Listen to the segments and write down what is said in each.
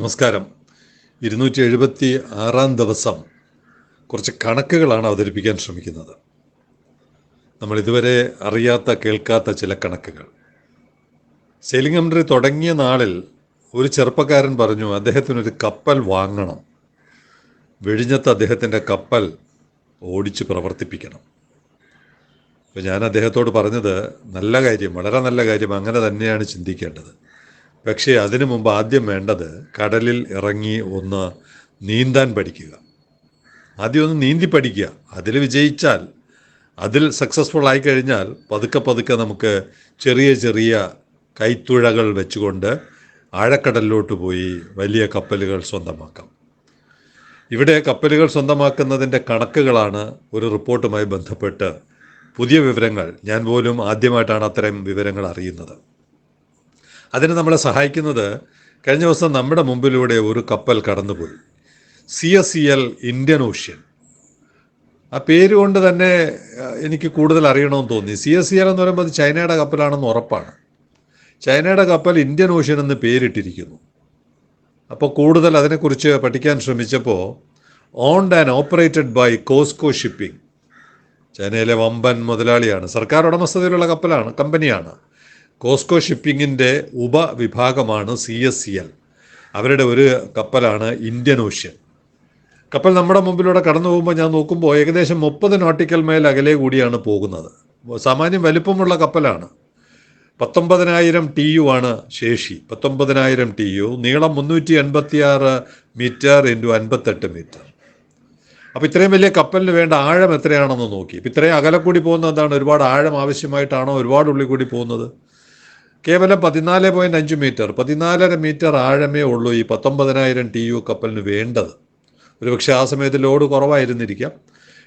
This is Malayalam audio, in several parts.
നമസ്കാരം. ഇരുന്നൂറ്റി എഴുപത്തി ആറാം ദിവസം കുറച്ച് കണക്കുകളാണ് അവതരിപ്പിക്കാൻ ശ്രമിക്കുന്നത്. നമ്മൾ ഇതുവരെ അറിയാത്ത കേൾക്കാത്ത ചില കണക്കുകൾ. സെയിലിംഗ് കമ്പനി തുടങ്ങിയ നാളിൽ ഒരു ചെറുപ്പക്കാരൻ പറഞ്ഞു അദ്ദേഹത്തിനൊരു കപ്പൽ വാങ്ങണം. വെഴിഞ്ഞത്ത് അദ്ദേഹത്തിന്റെ കപ്പൽ ഓടിച്ച് പ്രവർത്തിപ്പിക്കണം. അപ്പോൾ ഞാൻ അദ്ദേഹത്തോട് പറഞ്ഞത് നല്ല കാര്യം വളരെ നല്ല കാര്യം അങ്ങനെ തന്നെയാണ് ചിന്തിക്കേണ്ടത്. പക്ഷേ അതിനു മുമ്പ് ആദ്യം വേണ്ടത് കടലിൽ ഇറങ്ങി ഒന്ന് നീന്താൻ പഠിക്കുക. ആദ്യം ഒന്ന് നീന്തി പഠിക്കുക. അതിൽ വിജയിച്ചാൽ അതിൽ സക്സസ്ഫുൾ ആയി കഴിഞ്ഞാൽ പതുക്കെ പതുക്കെ നമുക്ക് ചെറിയ ചെറിയ കൈത്തുഴകൾ വെച്ചുകൊണ്ട് ആഴക്കടലിലോട്ട് പോയി വലിയ കപ്പലുകൾ സ്വന്തമാക്കാം. ഇവിടെ കപ്പലുകൾ സ്വന്തമാക്കുന്നതിന്റെ കണക്കുകളാണ് ഒരു റിപ്പോർട്ടുമായി ബന്ധപ്പെട്ട് പുതിയ വിവരങ്ങൾ. ഞാൻ പോലും ആദ്യമായിട്ടാണ് അത്തരം വിവരങ്ങൾ അറിയുന്നത്. അതിന് നമ്മളെ സഹായിക്കുന്നത് കഴിഞ്ഞ ദിവസം നമ്മുടെ മുമ്പിലൂടെ ഒരു കപ്പൽ കടന്നുപോയി. C S C L Indian ocean ആ പേര് കൊണ്ട് തന്നെ എനിക്ക് കൂടുതൽ അറിയണമെന്ന് തോന്നി. സി എസ് സി എൽ എന്ന് പറയുമ്പോൾ അത് ചൈനയുടെ കപ്പലാണെന്ന് ഉറപ്പാണ്. ചൈനയുടെ കപ്പൽ ഇന്ത്യൻ ഓഷ്യൻ എന്ന് പേരിട്ടിരിക്കുന്നു. അപ്പോൾ കൂടുതൽ അതിനെക്കുറിച്ച് പഠിക്കാൻ ശ്രമിച്ചപ്പോൾ owned and operated by Costco shipping ചൈനയിലെ വമ്പൻ മുതലാളിയാണ്. സർക്കാർ ഉടമസ്ഥതയിലുള്ള കപ്പലാണ് കമ്പനിയാണ്. കോസ്കോ ഷിപ്പിങ്ങിന്റെ ഉപവിഭാഗമാണ് സി എസ് സി എൽ. അവരുടെ ഒരു കപ്പലാണ് ഇന്ത്യൻ ഓഷ്യൻ. കപ്പൽ നമ്മുടെ മുമ്പിലൂടെ കടന്നു പോകുമ്പോൾ ഞാൻ നോക്കുമ്പോൾ ഏകദേശം മുപ്പത് നോട്ടിക്കൽ മൈൽ അകലെ കൂടിയാണ് പോകുന്നത്. സാമാന്യം വലിപ്പമുള്ള കപ്പലാണ്. പത്തൊമ്പതിനായിരം ടി യു ആണ് ശേഷി. പത്തൊമ്പതിനായിരം ടി യു. നീളം മുന്നൂറ്റി എൺപത്തി ആറ് മീറ്റർ ഇന്റു അൻപത്തെട്ട് മീറ്റർ. അപ്പോൾ ഇത്രയും വലിയ കപ്പലിന് വേണ്ട ആഴം എത്രയാണെന്ന് നോക്കി. ഇത്രയും അകലെ കൂടി പോകുന്നത് എന്താണ്? ഒരുപാട് ആഴം ആവശ്യമായിട്ടാണോ ഒരുപാട് ഉള്ളിൽ കൂടി പോകുന്നത്? കേവലം പതിനാല് പോയിന്റ് അഞ്ച് മീറ്റർ പതിനാലര മീറ്റർ ആഴമേ ഉള്ളൂ ഈ പത്തൊമ്പതിനായിരം ടി യു കപ്പലിന് വേണ്ടത്. ഒരുപക്ഷെ ആ സമയത്ത് ലോഡ് കുറവായിരുന്നിരിക്കാം.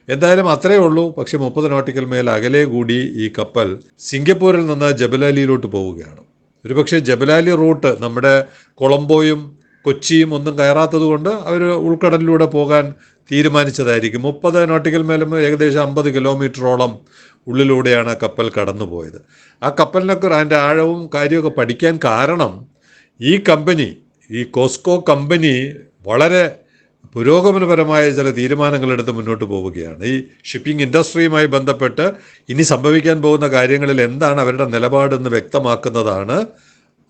എന്തായാലും അത്രയേ ഉള്ളൂ. പക്ഷെ മുപ്പത് നോട്ടിക്കൽ മേൽ അകലെ കൂടി ഈ കപ്പൽ സിംഗപ്പൂരിൽ നിന്ന് ജബലാലിയിലോട്ട് പോവുകയാണ്. ഒരുപക്ഷെ ജബലാലി റൂട്ട് നമ്മുടെ കൊളംബോയും കൊച്ചിയും ഒന്നും കയറാത്തത് കൊണ്ട് അവർ ഉൾക്കടലിലൂടെ പോകാൻ തീരുമാനിച്ചതായിരിക്കും. മുപ്പത് നോട്ടിക്കൽ മേലും ഏകദേശം അമ്പത് കിലോമീറ്ററോളം ഉള്ളിലൂടെയാണ് ആ കപ്പൽ കടന്നുപോയത്. ആ കപ്പലിനൊക്കെ അതിന്റെ ആഴവും കാര്യമൊക്കെ പഠിക്കാൻ കാരണം ഈ കമ്പനി ഈ കോസ്കോ കമ്പനി വളരെ പുരോഗമനപരമായ ചില തീരുമാനങ്ങളെടുത്ത് മുന്നോട്ട് പോവുകയാണ്. ഈ ഷിപ്പിംഗ് ഇൻഡസ്ട്രിയുമായി ബന്ധപ്പെട്ട് ഇനി സംഭവിക്കാൻ പോകുന്ന കാര്യങ്ങളിൽ എന്താണ് അവരുടെ നിലപാടെന്ന് വ്യക്തമാക്കുന്നതാണ്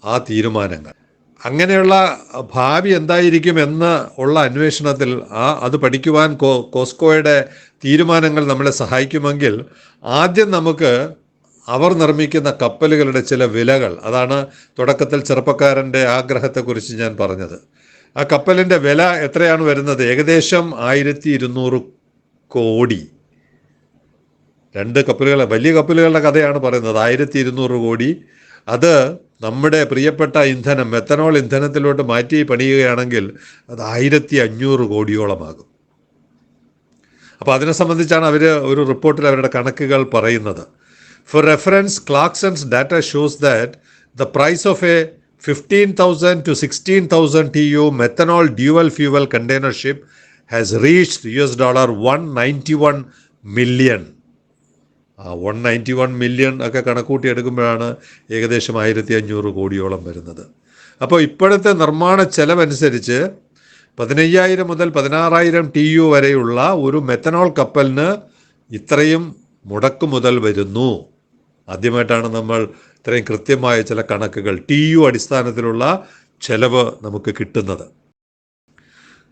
ആ തീരുമാനങ്ങൾ. അങ്ങനെയുള്ള ഭാവി എന്തായിരിക്കും എന്ന് ഉള്ള അന്വേഷണത്തിൽ ആ അത് പഠിക്കുവാൻ കോ കോസ്കോയുടെ തീരുമാനങ്ങൾ നമ്മളെ സഹായിക്കുമെങ്കിൽ ആദ്യം നമുക്ക് അവർ നിർമ്മിക്കുന്ന കപ്പലുകളുടെ ചില വിലകൾ അതാണ് തുടക്കത്തിൽ ചെറുപ്പക്കാരന്റെ ആഗ്രഹത്തെക്കുറിച്ച് ഞാൻ പറഞ്ഞത്. ആ കപ്പലിന്റെ വില എത്രയാണ് വരുന്നത്? ഏകദേശം ആയിരത്തി ഇരുന്നൂറ് കോടി. രണ്ട് കപ്പലുകൾ വലിയ കപ്പലുകളുടെ കഥയാണ് പറയുന്നത്. ആയിരത്തി ഇരുന്നൂറ് കോടി. അത് നമ്മുടെ പ്രിയപ്പെട്ട ഇന്ധനം മെത്തനോൾ ഇന്ധനത്തിലോട്ട് മാറ്റി പണിയുകയാണെങ്കിൽ അത് ആയിരത്തി അഞ്ഞൂറ് കോടിയോളമാകും. അപ്പോൾ അതിനെ സംബന്ധിച്ചാണ് അവർ ഒരു റിപ്പോർട്ടിൽ അവരുടെ കണക്കുകൾ പറയുന്നത്. For reference Clarksons data shows that the price of a fifteen thousand to sixteen thousand T U methanol dual fuel containership has reached U S dollar one ninety one million one ninety one million ഒക്കെ കണക്കൂട്ടി എടുക്കുമ്പോഴാണ് ഏകദേശം ആയിരത്തി അഞ്ഞൂറ് കോടിയോളം വരുന്നത്. അപ്പോൾ ഇപ്പോഴത്തെ നിർമ്മാണ ചെലവനുസരിച്ച് പതിനയ്യായിരം മുതൽ പതിനാറായിരം ടി യു വരെയുള്ള ഒരു മെത്തനോൾ കപ്പലിന് ഇത്രയും മുടക്ക് മുതൽ വരുന്നു. ആദ്യമായിട്ടാണ് നമ്മൾ ഇത്രയും കൃത്യമായ ചില കണക്കുകൾ ടി യു അടിസ്ഥാനത്തിലുള്ള ചെലവ് നമുക്ക് കിട്ടുന്നത്.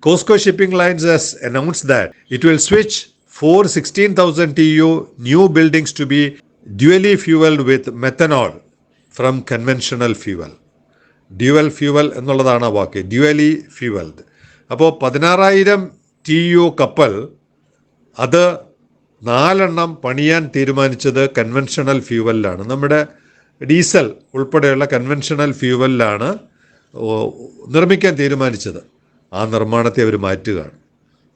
Costco Shipping Lines has announced that it will switch four 16,000 TU new buildings to be dually fueled with methanol from conventional fuel dual fuel എന്നുള്ളതാണ് ആ വാക്ക്. ഡ്യുവലി ഫ്യൂവൽഡ് അപ്പോൾ പതിനാറായിരം ടി യു കപ്പൽ അത് നാലെണ്ണം പണിയാൻ തീരുമാനിച്ചത് കൺവെൻഷണൽ ഫ്യൂവലിലാണ് നമ്മുടെ ഡീസൽ ഉൾപ്പെടെയുള്ള കൺവെൻഷണൽ ഫ്യൂവലിലാണ് നിർമ്മിക്കാൻ തീരുമാനിച്ചത്. ആ നിർമ്മാണത്തെ അവർ മാറ്റുകയാണ്.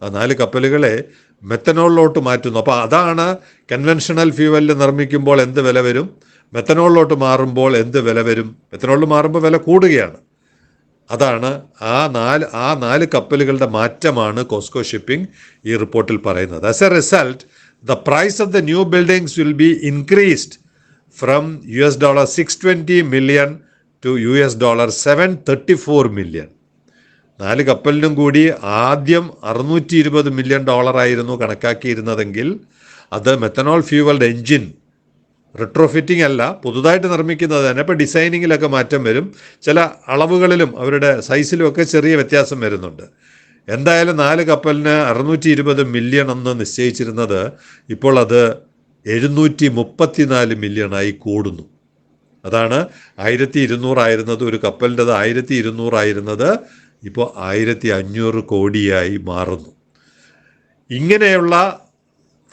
ആ നാല് കപ്പലുകളെ മെത്തനോളിലോട്ട് മാറ്റുന്നു. അപ്പോൾ അതാണ് കൺവെൻഷണൽ ഫ്യൂവലിൽ നിർമ്മിക്കുമ്പോൾ എന്ത് വില വരും? മെത്തനോളിലോട്ട് മാറുമ്പോൾ എന്ത് വില വരും? മെത്തനോളിൽ മാറുമ്പോൾ വില കൂടുകയാണ്. അതാണ് ആ നാല് ആ നാല് കപ്പലുകളുടെ മാറ്റമാണ് കോസ്കോ ഷിപ്പിംഗ് ഈ റിപ്പോർട്ടിൽ പറയുന്നത്. As a result the price of the new buildings will be increased from U S dollar six twenty million to U S dollar seven thirty four million നാല് കപ്പലിനും കൂടി ആദ്യം അറുന്നൂറ്റി ഇരുപത് മില്യൺ ഡോളറായിരുന്നു കണക്കാക്കിയിരുന്നതെങ്കിൽ അത് മെത്തനോൾ ഫ്യൂവൽഡ് എൻജിൻ റിട്രോഫിറ്റിംഗ് അല്ല പുതുതായിട്ട് നിർമ്മിക്കുന്നത് തന്നെ. ഇപ്പോൾ ഡിസൈനിങ്ങിലൊക്കെ മാറ്റം വരും. ചില അളവുകളിലും അവരുടെ സൈസിലും ഒക്കെ ചെറിയ വ്യത്യാസം വരുന്നുണ്ട്. എന്തായാലും നാല് കപ്പലിന് അറുന്നൂറ്റി ഇരുപത് മില്യൺ എന്ന് നിശ്ചയിച്ചിരുന്നത് ഇപ്പോൾ അത് എഴുന്നൂറ്റി മുപ്പത്തിനാല് മില്യണായി കൂടുന്നു. അതാണ് ആയിരത്തി ഇരുന്നൂറായിരുന്നത് ഒരു കപ്പലിന്റെത് ആയിരത്തി ഇരുന്നൂറായിരുന്നത് ഇപ്പോൾ ആയിരത്തി അഞ്ഞൂറ് കോടിയായി മാറുന്നു. ഇങ്ങനെയുള്ള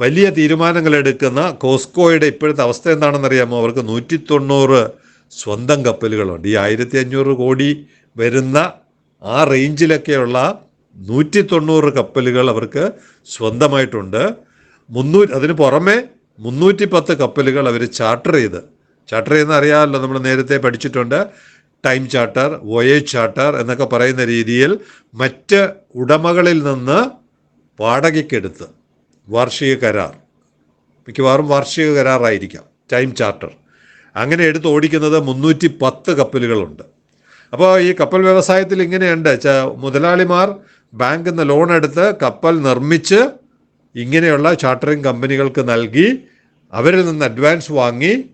വലിയ തീരുമാനങ്ങൾ എടുക്കുന്ന കോസ്കോയുടെ ഇപ്പോഴത്തെ അവസ്ഥ എന്താണെന്നറിയാമോ? അവർക്ക് നൂറ്റി തൊണ്ണൂറ് സ്വന്തം കപ്പലുകളുണ്ട്. ഈ ആയിരത്തി അഞ്ഞൂറ് കോടി വരുന്ന ആ റേഞ്ചിലൊക്കെയുള്ള നൂറ്റി തൊണ്ണൂറ് കപ്പലുകൾ അവർക്ക് സ്വന്തമായിട്ടുണ്ട്. മുന്നൂറ്റി അതിന് പുറമെ മുന്നൂറ്റി പത്ത് കപ്പലുകൾ അവർ ചാർട്ടർ ചെയ്ത് ചാർട്ടർ ചെയ്യുന്ന അറിയാമല്ലോ നമ്മൾ നേരത്തെ പഠിച്ചിട്ടുണ്ട്. ടൈം ചാർട്ടർ വോയേജ് ചാർട്ടർ എന്നൊക്കെ പറയുന്ന രീതിയിൽ മറ്റ് ഉടമകളിൽ നിന്ന് വാടകയ്ക്കെടുത്ത് വാർഷിക കരാർ. മിക്കവാറും വാർഷിക കരാറായിരിക്കാം ടൈം ചാർട്ടർ. അങ്ങനെ എടുത്ത് ഓടിക്കുന്നത് മുന്നൂറ്റി പത്ത് കപ്പലുകളുണ്ട്. അപ്പോൾ ഈ കപ്പൽ വ്യവസായത്തിൽ ഇങ്ങനെയുണ്ട്. മുതലാളിമാർ ബാങ്കിൽ നിന്ന് ലോൺ എടുത്ത് കപ്പൽ നിർമ്മിച്ച് ഇങ്ങനെയുള്ള ചാർട്ടറിംഗ് കമ്പനികൾക്ക് നൽകി അവരിൽ നിന്ന് അഡ്വാൻസ് വാങ്ങി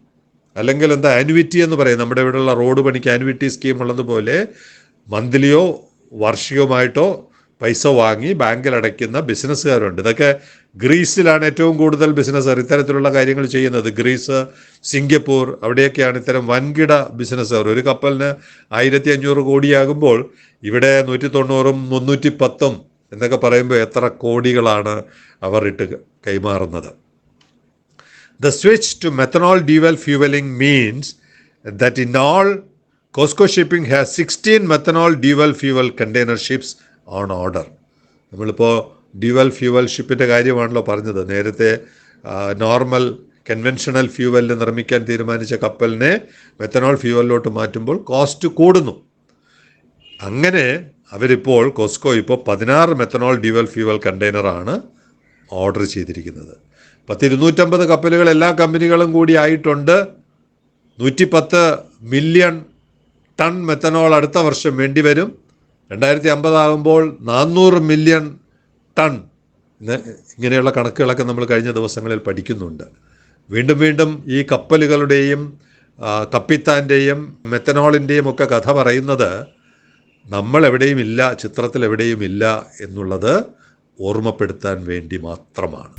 അല്ലെങ്കിൽ എന്താ ആനുവിറ്റി എന്ന് പറയും. നമ്മുടെ ഇവിടെയുള്ള റോഡ് പണിക്ക് ആനുവിറ്റി സ്കീം ഉള്ളതുപോലെ മന്ത്ലിയോ വാർഷികമായിട്ടോ പൈസ വാങ്ങി ബാങ്കിൽ അടയ്ക്കുന്ന ബിസിനസ്സുകാരുണ്ട്. ഇതൊക്കെ ഗ്രീസിലാണ് ഏറ്റവും കൂടുതൽ ബിസിനസ്സുകാർ ഇത്തരത്തിലുള്ള കാര്യങ്ങൾ ചെയ്യുന്നത്. ഗ്രീസ് സിംഗപ്പൂർ അവിടെയൊക്കെയാണ് ഇത്തരം വൻകിട ബിസിനസ്സുകാർ. ഒരു കപ്പലിന് ആയിരത്തി അഞ്ഞൂറ് കോടിയാകുമ്പോൾ ഇവിടെ നൂറ്റി തൊണ്ണൂറും മുന്നൂറ്റി പത്തും എന്നൊക്കെ പറയുമ്പോൾ എത്ര കോടികളാണ് അവർ ഇട്ട് കൈമാറുന്നത്. The switch to methanol dual fueling means that in all, Costco Shipping has 16 methanol dual fuel container ships on order. നമ്മളിപ്പോൾ ഡ്യുവൽ ഫ്യൂവൽ ഷിപ്പിന്റെ കാര്യമാണല്ലോ പറഞ്ഞത് നേരത്തെ നോർമൽ കൺവെൻഷണൽ ഫ്യൂവലിൽ നിർമ്മിക്കാൻ തീരുമാനിച്ച കപ്പലിനെ മെത്തനോൾ ഫ്യൂവലിലോട്ട് മാറ്റുമ്പോൾ കോസ്റ്റ് കൂടുന്നു അങ്ങനെ അവരിപ്പോൾ കോസ്കോ ഇപ്പോൾ പതിനാറ് മെത്തനോൾ ഡ്യുവൽ ഫ്യൂവൽ കണ്ടെയ്നറാണ് ഓർഡർ ചെയ്തിരിക്കുന്നത്. പത്ത് ഇരുന്നൂറ്റമ്പത് കപ്പലുകൾ എല്ലാ കമ്പനികളും കൂടി ആയിട്ടുണ്ട്. നൂറ്റിപ്പത്ത് മില്യൺ ടൺ മെത്തനോൾ അടുത്ത വർഷം വേണ്ടി വരും. രണ്ടായിരത്തി അമ്പതാകുമ്പോൾ നാനൂറ് മില്യൺ ടൺ ഇങ്ങനെയുള്ള കണക്കുകളൊക്കെ നമ്മൾ കഴിഞ്ഞ ദിവസങ്ങളിൽ പഠിക്കുന്നുണ്ട്. വീണ്ടും വീണ്ടും ഈ കപ്പലുകളുടെയും കപ്പിത്താന്റെയും മെത്തനോളിന്റെയും ഒക്കെ കഥ പറയുന്നത് നമ്മൾ എവിടെയും ഇല്ല ചിത്രത്തിൽ എവിടെയും ഇല്ല എന്നുള്ളത് ഓർമ്മപ്പെടുത്താൻ വേണ്ടി മാത്രമാണ്.